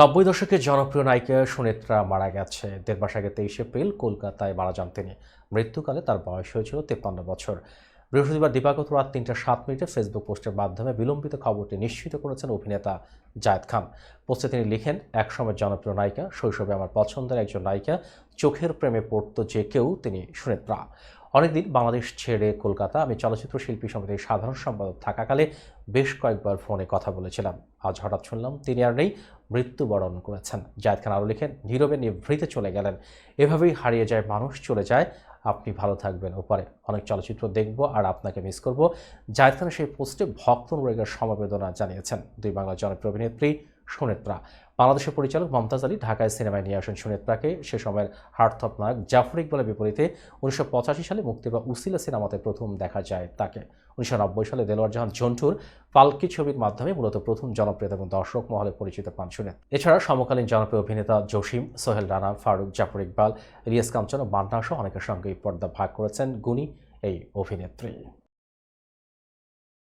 নব্বই দশকের জনপ্রিয় নায়িকা সুনেত্রা মারা গেছে। দেড় মাস আগে তেইশে এপ্রিল কলকাতায় মারা যান তিনি। মৃত্যুকালে তার বয়স হয়েছিল তেপ্পান্ন বছর। বৃহস্পতিবার দিবাগত রাত তিনটা সাত মিনিটে ফেসবুক পোস্টের মাধ্যমে বিলম্বিত খবরটি নিশ্চিত করেছেন অভিনেতা জায়েদ খান। পোস্টে তিনি লিখেন, একসময় জনপ্রিয় নায়িকা, শৈশবে আমার পছন্দের একজন নায়িকা, চোখের প্রেমে পড়তো যে কেউ, তিনি সুনেত্রা। অনেকদিন বাংলাদেশ ছেড়ে কলকাতা, আমি চলচ্চিত্র শিল্পী সমিতির সাধারণ সম্পাদক থাকাকালে বেশ কয়েকবার ফোনে কথা বলেছিলাম। আজ হঠাৎ শুনলাম, তিনি আর নেই মৃত্যুবরণ করেছেন। জায়দ খান আরও লিখেন, নীরবে নিভৃতে চলে গেলেন। এভাবেই হারিয়ে যায় মানুষ, চলে যায়। আপনি ভালো থাকবেন ওপারে অনেক চলচ্চিত্র দেখব আর আপনাকে মিস করব। জায়দ খানের সেই পোস্টে ভক্ত অনুরাগের সমবেদনা জানিয়েছেন দুই বাংলা জনপ্রিয় অভিনেত্রী সুনেত্রা। বাংলাদেশের পরিচালক মমতাজ আলী ঢাকায় সিনেমায় নিয়ে আসেন সুনেত্রাকে। সে সময়ের হার্থপ নায়ক জাফর ইকবালের বিপরীতে উনিশশো পঁচাশি সালে মুক্তি পাওয়া উসিলা সিনেমাতে প্রথম দেখা যায় তাকে। উনিশশো নব্বই সালে দেলোয়ার জাহান ঝন্টুর পালকি ছবির মাধ্যমে মূলত প্রথম জনপ্রিয়তা এবং দর্শক মহলে পরিচিত পান সুনেত এছাড়া সমকালীন জনপ্রিয় অভিনেতা জসিম, সোহেল রানা, ফারুক, জাফর ইকবাল, ইলিয়াস কাঞ্চন ও মান্না সহ অনেকের সঙ্গে পর্দা ভাগ করেছেন গুণী এই অভিনেত্রী।